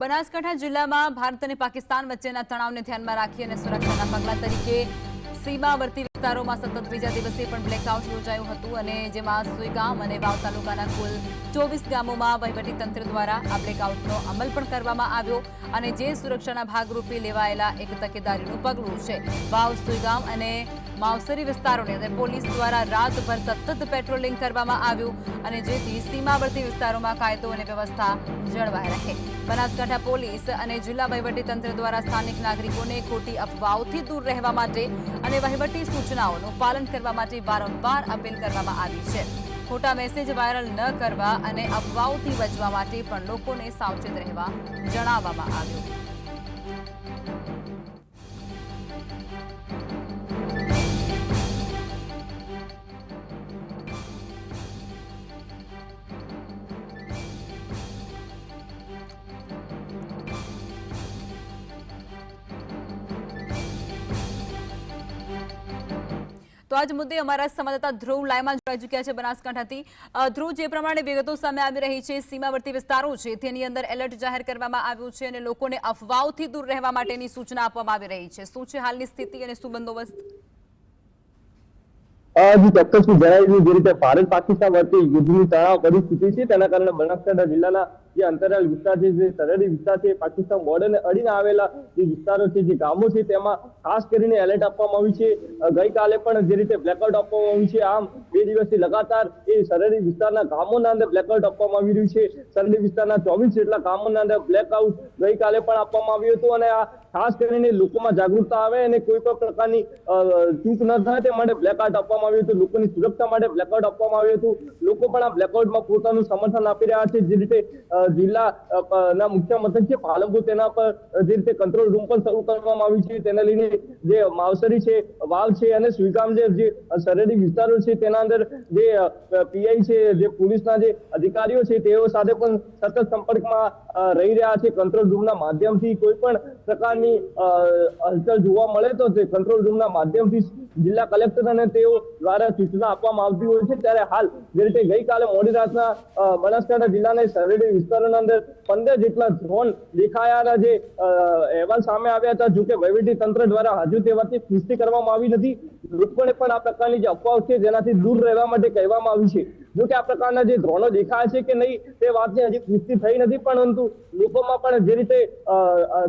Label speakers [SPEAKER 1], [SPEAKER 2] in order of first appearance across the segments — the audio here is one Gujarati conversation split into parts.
[SPEAKER 1] બનાસકાંઠા જિલ્લામાં ભારત અને પાકિસ્તાન વચ્ચેના તણાવને ધ્યાનમાં રાખી અને સુરક્ષાના પગલા તરીકે સીમાવર્તી વિસ્તારોમાં સતત બીજા દિવસે પણ બ્લેકઆઉટ યોજાયું હતું અને જેમાં સુઈગામ અને વાવ તાલુકાના કુલ ચોવીસ ગામોમાં વહીવટીતંત્ર દ્વારા આ બ્લેકઆઉટનો અમલ પણ કરવામાં આવ્યો અને જે સુરક્ષાના ભાગરૂપે લેવાયેલા એક તકેદારીનું પગલું છે. વાવ સુઈગામ અને માવસરી વિસ્તારોની અંદર પોલીસ દ્વારા રાતભર સતત પેટ્રોલિંગ કરવામાં આવ્યું અને જેથી સીમાવર્તી વિસ્તારોમાં કાયદો અને વ્યવસ્થા જળવાઈ રહે. બનાસકાંઠા પોલીસ અને જિલ્લા વહીવટીતંત્ર દ્વારા સ્થાનિક નાગરિકોને ખોટી અફવાઓથી દૂર રહેવા માટે અને વહીવટી સૂચનાઓનું પાલન કરવા માટે વારંવાર અપીલ કરવામાં આવી છે. ખોટા મેસેજ વાયરલ ન કરવા અને અફવાઓથી બચવા માટે પણ લોકોને સાવચેત રહેવા જણાવવામાં આવ્યું. તો આજ મુદ્દે અમારા સંવાદદાતા ધ્રુવ લાઈમાં જોડાઈ ચૂક્યા છે બનાસકાંઠાથી. ધ્રુવ, જે પ્રમાણે વિગતો સામે આવી રહી છે, સીમાવર્તી વિસ્તારો છે, તેની અંદર એલર્ટ જાહેર કરવામાં આવ્યું છે અને લોકોને અફવાઓથી દૂર રહેવા માટેની સૂચના આપવામાં આવી રહી છે. શું છે હાલની સ્થિતિ અને શું બંદોબસ્ત?
[SPEAKER 2] ચોક્કસ જણાવી જે રીતે ભારત પાકિસ્તાન વચ્ચે યુદ્ધની તણાવ પરિસ્થિતિ છે, તેના કારણે બનાસકાંઠા જિલ્લાના જે અંતરાલ વિસ્તાર છે, જે સરહદી વિસ્તાર છે પાકિસ્તાન બોર્ડરને અડીને આવેલા જે વિસ્તારો છે, જે ગામો છે, તેમાં ખાસ કરીને એલર્ટ આપવામાં આવ્યું છે. ગઈકાલે પણ જે રીતે બ્લેકઆઉટ આપવામાં આવ્યું છે, આમ બે દિવસથી લગાતાર એ સરહદી વિસ્તારના ગામોના અંદર બ્લેકઆઉટ આપવામાં આવી રહ્યું છે. સરહદી વિસ્તારના ચોવીસ જેટલા ગામોના અંદર બ્લેકઆઉટ ગઈકાલે પણ આપવામાં આવ્યું હતું અને આ ખાસ કરીને લોકોમાં જાગૃતતા આવે અને કોઈ પણ પ્રકારની ચૂક ન થાય તે માટે બ્લેકઆઉટ આપવામાં આવ્યું હતું. લોકોની સુરક્ષા માટે બ્લેકઆઉટ આપવામાં આવ્યું હતું. લોકો પણ આ બ્લેકઆઉટમાં પોતાનું સમર્થન આપી રહ્યા છે. જે રીતે જિલ્લા ના મુખ્ય મથક છે પાલનપુર, તેના પર જે રીતે કંટ્રોલ રૂમ પણ શરૂ કરવામાં આવ્યું છે, તેને લઈને જે માવસરી છે, વાવ છે અને સુઈગામ જે સરહદી વિસ્તારો છે, તેના અંદર જે પીઆઈ છે, જે પોલીસના જે અધિકારીઓ છે, તેઓ સાથે પણ સતત સંપર્કમાં રહી રહ્યા છે. કંટ્રોલ રૂમના માધ્યમથી કોઈ પણ પ્રકારની હલચલ જોવા મળે તો તે કંટ્રોલ રૂમના માધ્યમથી જિલ્લા કલેક્ટર અને તેઓ દ્વારા સૂચના આપવામાં આવતી હોય છે. ત્યારે હાલ જે રીતે ગઈકાલે મોડી રાતના બનાસકાંઠા જિલ્લાના સરહદી વિસ્તારોના અંદર પંદર જેટલા ડ્રોન દેખાયાના જે અહેવાલ સામે આવ્યા હતા, જોકે વહીવટી તંત્ર દ્વારા હજુ તે વાતની પુષ્ટિ કરવામાં આવી નથી. લોકોને પણ આ પ્રકારની જે અફવાઓ છે, જેનાથી દૂર રહેવા માટે કહેવામાં આવ્યું છે. જોકે આ પ્રકારના જે ધોરણો દેખાય છે કે નહીં, તે વાતની હજી પુષ્ટિ થઈ નથી, પરંતુ લોકોમાં પણ જે રીતે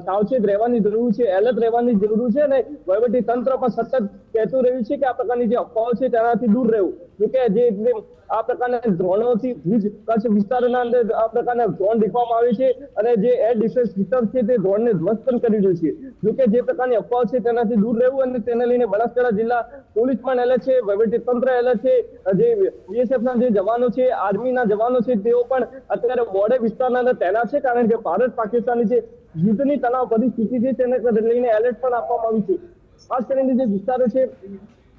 [SPEAKER 2] સાવચેત રહેવાની જરૂર છે, એલર્ટ રહેવાની જરૂર છે અને વહીવટી તંત્ર પણ સતત કહેતું રહ્યું છે કે આ પ્રકારની જે અફવાઓ છે તેનાથી દૂર રહેવું. જોકે જે આ પ્રકારના ધોરણોથી ભુજ કચ્છ વિસ્તારના અંદર આ પ્રકારના ધોરણ દેખવામાં આવે છે અને જે એર ડિફેન્સ સિસ્ટમ છે તે ધોરણને ધ્વસ્ત પણ કરી રહ્યું છે. જોકે જે પ્રકારની અફવાઓ છે તેનાથી દૂર રહેવું અને તેને લઈને બનાસકાંઠા જિલ્લા પોલીસ પણ એલર્ટ છે, વહીવટી તંત્ર એલર્ટ છે, જે બીએસએફ ના જવાનો છે, આર્મીના જવાનો છે, તેઓ પણ અત્યારે બોર્ડર વિસ્તારના અંદર તૈનાત છે, કારણ કે ભારત પાકિસ્તાનની જે યુદ્ધની તણાવ પરિસ્થિતિ છે, તેને લઈને એલર્ટ પણ આપવામાં આવ્યું છે. ખાસ કરીને જે વિસ્તારો છે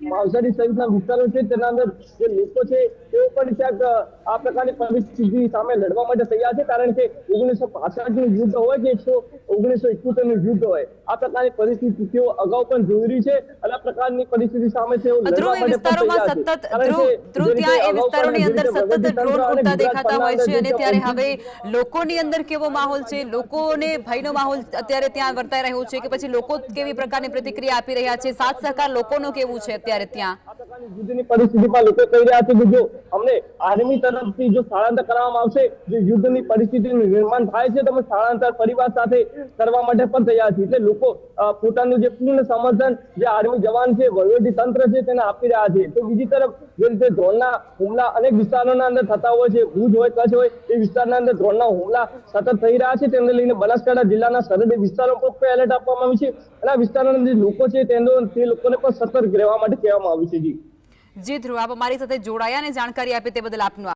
[SPEAKER 2] માવસારી સહિતના વિસ્તારો છે તેના અંદર જે લોકો છે તેઓ પણ ક્યાંક આ પ્રકારની પરિસ્થિતિ સામે લડવા માટે તૈયાર છે કારણ કે ઓગણીસો નું યુદ્ધ હોય કે એકસો ઓગણીસો નું યુદ્ધ હોય આ પ્રકારની પરિસ્થિતિ તેઓ અગાઉ પણ જોયેલી છે અને આ પ્રકારની પરિસ્થિતિ સામે તેઓ લડવા માટે તૈયાર છે.
[SPEAKER 1] ત્યાં એ વિસ્તારોની અંદર સતત ડ્રોન ઉડતા દેખાતા હોય છે અને ત્યારે હવે લોકોની અંદર કેવો માહોલ છે? લોકોને ભયનો માહોલ અત્યારે ત્યાં વર્તાઈ રહ્યો છે કે પછી લોકો કેવી પ્રકારની પ્રતિક્રિયા આપી રહ્યા છે? સાથ સહકાર લોકોનું કેવું છે અત્યારે? ત્યાં
[SPEAKER 2] આ પ્રકારની યુદ્ધની પરિસ્થિતિમાં લોકો કહી રહ્યા છે કે જો અમને આર્મી તરફથી જો સ્થળાંતર કરવામાં આવશે, જો યુદ્ધની પરિસ્થિતિનું નિર્માણ થાય છે, તો અમે સ્થળાંતર પરિવાર સાથે કરવા માટે પણ તૈયાર છીએ. એટલે લોકો પોતાનું જે પૂર્ણ સમર્થન, જે આર્મી જવાન છે, વહીવટી તંત્ર છે, તેને આપી રહ્યા છે. તો બીજી તરફ, જે રીતે ડ્રોનના હુમલા અનેક વિસ્તારોના અંદર થતા હોય છે, ભુજ હોય, કચ્છ હોય, એ વિસ્તારના અંદર ડ્રોનના હુમલા સતત થઈ રહ્યા છે. તેને લઈને બનાસકાંઠા જિલ્લાના સરહદી વિસ્તારો પર એલર્ટ આપવામાં આવ્યું છે. અને આ વિસ્તારના જે લોકો છે, તેનો, તે લોકોને પણ સતર્ક રહેવા માટે કહેવામાં આવ્યું છે જી.
[SPEAKER 1] જી ધ્રુવ આપ અમારી સાથે જોડાયા અને જાણકારી આપી તે બદલ આપનો.